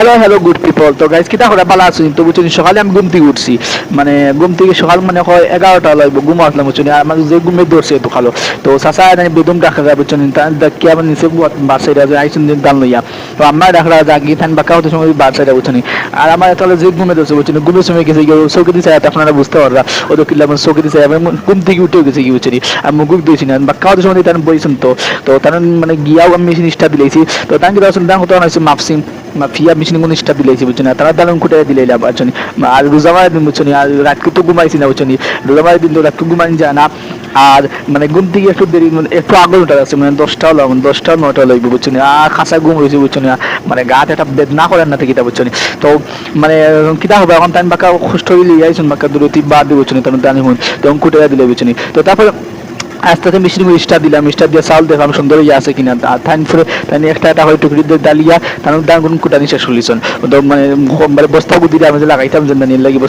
Hello hello good people তো guys কিতা করে ভালো আছি? তো বুঝছি সকালে আমি ঘুম থেকে উঠছি। মানে ঘুম থেকে সকাল মানে হয় এগারোটা লাগবে ঘুম আসলাম বুঝছি আমার যে ঘুমে ধরছে তো ভালো। তো চাচা এনে বেদম ডাকা যায় বুঝছেন কি আমার নিচে বাসাইরা যে আইসুন দিন দান লইয়া। তো আমার ডাকরা জাগি থান, বাঁকা হতে সময় বাসাইরা বুঝছেন আর আমার তাহলে যে ঘুমে ধরছে বুঝছেন ঘুমের সময় গেছে গিয়ে চৌকি দিছে আপনারা বুঝতে পাররা ও তো কিনলাম চৌকি দিছে আমি ঘুম থেকে উঠেও গেছে কি বুঝছি আর মুখ দিয়েছি না। বাক্কা হতে সময় তার বইছেন তো। তো তার মানে গিয়াও আমি জিনিসটা দিলেছি। তো তাকে দর্শন দাম হতো মাপসিং মাফিয়া কোন স্টাফ দিলাইছি বুঝছেন না, তারা দালন কুটে দিলাইলা বুঝছেন আর রোজামার দিন বুঝছেন আর রাতকে তো ঘুমাইছি না বুঝছেন রোজামার দিন তো রাতকে ঘুমাই যায় না। আর মানে ঘুম থেকে একটু দেরি মানে একটু আগে উঠা যাচ্ছে মানে দশটা হলো দশটা নটা লাগবে বুঝছেন আর খাসা ঘুম হয়েছে বুঝছেন মানে গাত একটা বেদনা করেন না থেকে বুঝছেন তো মানে কিতা হবে, এখন তাই বাঁকা সুস্থ হইলে আইসুন বাঁকা দূরে তুই বাদ দিয়ে বুঝছেন তখন দানি হন তখন কুটে দিলে বুঝছেন তো তারপরে আস্তে আস্তে মিষ্টি মুড়ি স্টার দিলাম স্টার দিয়ে চাল দেখলাম সুন্দর ইয়ে আছে কিনা। থাইন ফুরে তাই একটা হয় টুকরি দিয়ে ডালিয়া তার দান কোন কুটানি শেষ হলিছন মানে মানে বস্তা বুদ্ধি আমি লাগাইতাম যে নিয়ে লাগি বস্তা